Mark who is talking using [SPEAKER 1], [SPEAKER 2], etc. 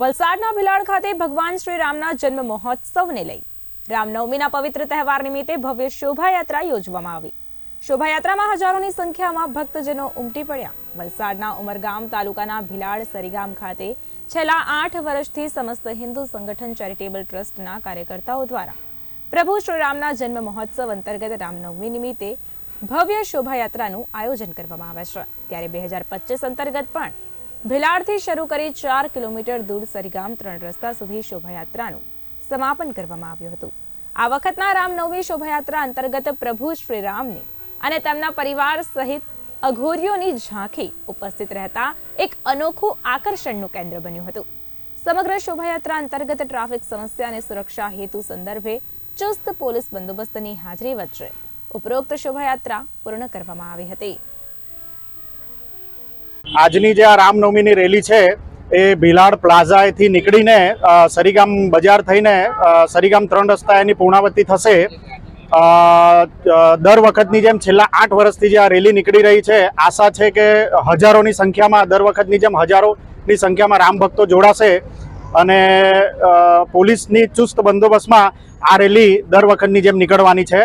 [SPEAKER 1] વલસાડના ભિલાડ ખાતે ભગવાન શ્રી રામના જન્મ મહોત્સવને લઈ રામનવમીના પવિત્ર તહેવાર નિમિત્તે ભવ્ય શોભાયાત્રા યોજવામાં આવી. શોભાયાત્રામાં હજારોની સંખ્યામાં ભક્તજનો ઉમટી પડ્યા. વલસાડના ઉમરગામ તાલુકાના ભિલાડ સરીગામ ખાતે છેલ્લા આઠ વર્ષથી સમસ્ત હિન્દુ સંગઠન ચેરિટેબલ ટ્રસ્ટના કાર્યકર્તાઓ દ્વારા પ્રભુ શ્રીરામના જન્મ મહોત્સવ અંતર્ગત રામનવમી નિમિત્તે ભવ્ય શોભાયાત્રાનું આયોજન કરવામાં આવે છે. ત્યારે બે અંતર્ગત પણ ભિલાડથી શરૂ કરી ચાર કિલોમીટર દૂર સરીગામ ત્રણ રસ્તા સુધી શોભાયાત્રાનું સમાપન કરવામાં આવ્યું હતું. આ વખતના રામનવમી શોભાયાત્રા અંતર્ગત પ્રભુ શ્રીરામની અને તેમના પરિવાર સહિત અઘોરીઓની ઝાંખી ઉપસ્થિત રહેતા એક અનોખું આકર્ષણનું કેન્દ્ર બન્યું હતું. સમગ્ર શોભાયાત્રા અંતર્ગત ટ્રાફિક સમસ્યા અને સુરક્ષા હેતુ સંદર્ભે ચુસ્ત પોલીસ બંદોબસ્તની હાજરી વચ્ચે ઉપરોક્ત શોભાયાત્રા પૂર્ણ કરવામાં આવી હતી.
[SPEAKER 2] આજની જે આ રામનવમીની રેલી છે, એ ભીલાડ પ્લાઝાથી નીકળીને સરીગામ બજાર થઈને સરીગામ ત્રણ રસ્તા એની પૂર્ણાવતી થશે. દર વખતની જેમ છેલ્લા આઠ વર્ષથી જે આ રેલી નીકળી રહી છે, આશા છે કે હજારોની સંખ્યામાં, દર વખતની જેમ હજારોની સંખ્યામાં રામ ભક્તો જોડાશે અને પોલીસની ચુસ્ત બંદોબસ્તમાં આ રેલી દર વખતની જેમ નીકળવાની છે.